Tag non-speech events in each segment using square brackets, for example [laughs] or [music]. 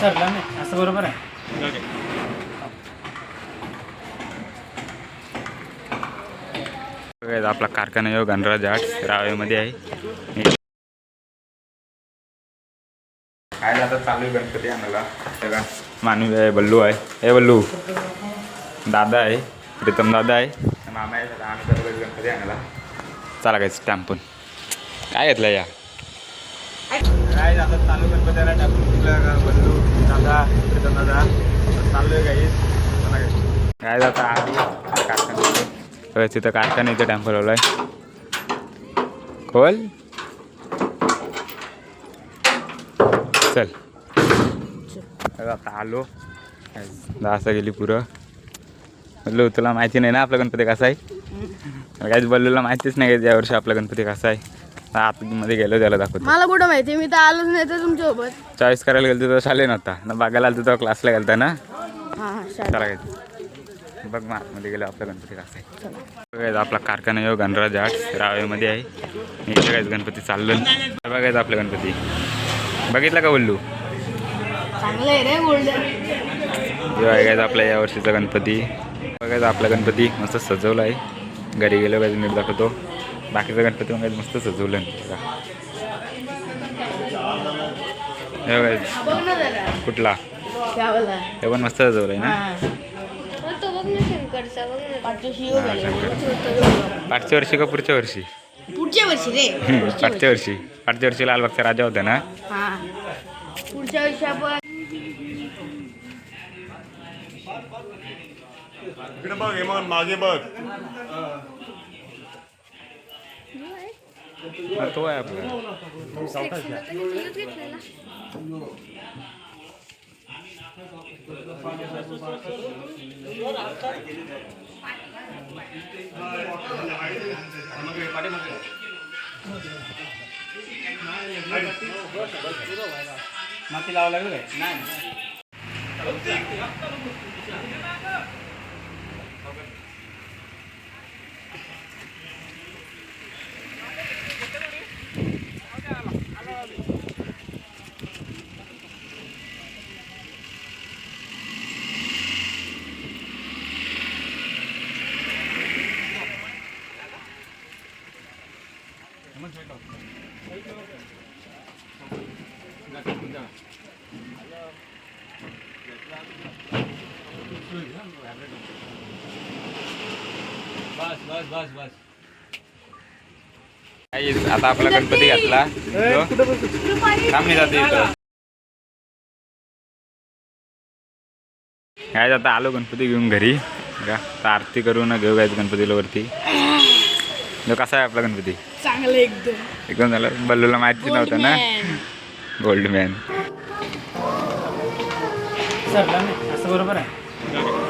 सरला नाही असं बरोबर आहे. आपला कारखाना यो गणराज आठ रावेमध्ये आहे. काय आता चालू आहे गणपती आणायला. सगळा मानवी आहे बल्लू आहे. हे बल्लू दादा आहे प्रीतम दादा आहे. मामा आहे आम्ही गणपती आणायला. चला काय स्टॅम्पून काय घेतलं या? काय आता चालू गणपतीला टाकून बल्लू दादा प्रीतम दादा चालू आहे काही काय जाता आधी बघा, तिथं कारखान्याचं टॅम्पो लावलाय खोल. चल. आता आलो. दहा असं गेली पुरं. बोललो तुला माहिती नाही ना आपला गणपती कसा आहे? [laughs] काहीच बल्लूला माहितीच नाही यावर्षी आपला गणपती कसा आहे? आतमध्ये गेलो त्याला दाखवतो. मला कुठं माहिती? मी तर आलोच नाही तर तुमच्यासोबत. चॉईस करायला गेलो तर शाले नव्हता. ना बघायला आलो तेव्हा क्लासला गेलता ना? हा हा. चला काय बघ मग आतमध्ये गेलो आपला गणपती बघायचं आपला कारखाना यो गणराज आर्ट्स. रावेमध्ये आहे. इथे काय गणपती चाललं. बघायचं आपलं गणपती. बघितलं का बोलू हे बघायचं आपल्या या वर्षीचा गणपती. बघायचं आपला गणपती मस्त सजवला आहे. घरी गेलो काय नीट दाखवतो. बाकीचा गणपती मग मस्त सजवलं. हे कुठला? हे पण मस्त सजवलं आहे. ना पाठच्या वर्षी का पुढच्या वर्षी? पुढच्या वर्षी रे. पाचच्या वर्षी. पाचच्या वर्षी लालबागचा राजा होता ना? हा. पुढच्या वर्षी आपण मागे बघ. हा, तो आहे आपला घेतलेला माती लावा लागेल काय नाही आता आपला गणपती घातला. थांब जाते काय आता आलो गणपती घेऊन घरी. का तर आरती करून घेऊ काय गणपतीला वरती. तो कसा आहे आपला गणपती? चांगलं एकदम. एकदम झालं? बल्लूला माहिती नव्हतं ना? गोल्ड मॅन सरला नाही असं बरोबर आहे?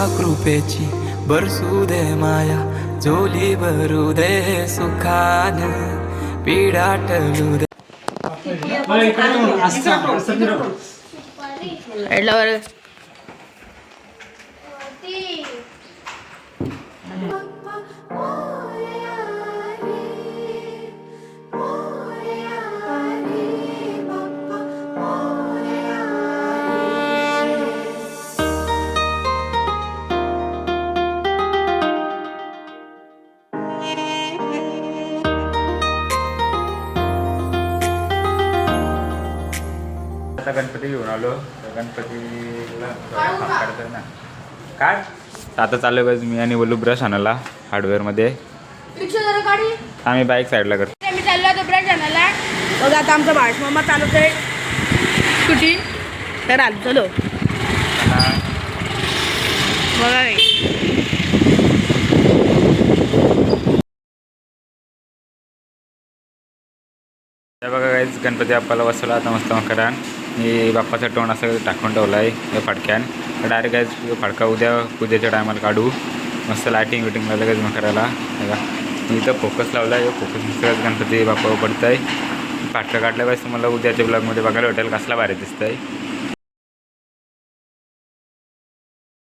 तुझ्या कृपेची बरसू दे माया झोली भरू दे सुखान पिढा टलू दे आता गणपती घेऊन आलो. तर गणपतीला ना. काय? आता चालू आहे मी आणि बोलू ब्रश आणायला हार्डवेअरमध्ये आम्ही बाईक साईडला करतो. आम्ही चाललो होतो ब्रश आणायला. बघा आता आमचा बाळश मामा चालवत आहे स्कूटी तर आलो चलो. बघा बघा काहीच गणपती बाप्पाला बसवला आता मस्त मकरान मी बाप्पाचं तोंड असं टाकून ठेवलं आहे या फडक्यान. डायरेक्ट काहीच फडका उद्या पूजेच्या टायमाला काढू. मस्त लायटिंग विटिंग लावलं मग करायला. बघा. मी इथं फोकस लावला आहे. फोकस नुसतं गणपती बाप्पा पडत आहे फाटकं काढलं पाहिजे तुम्हाला उद्याच्या ब्लॉगमध्ये बघायला भेटेल कसला भारी दिसतं आहे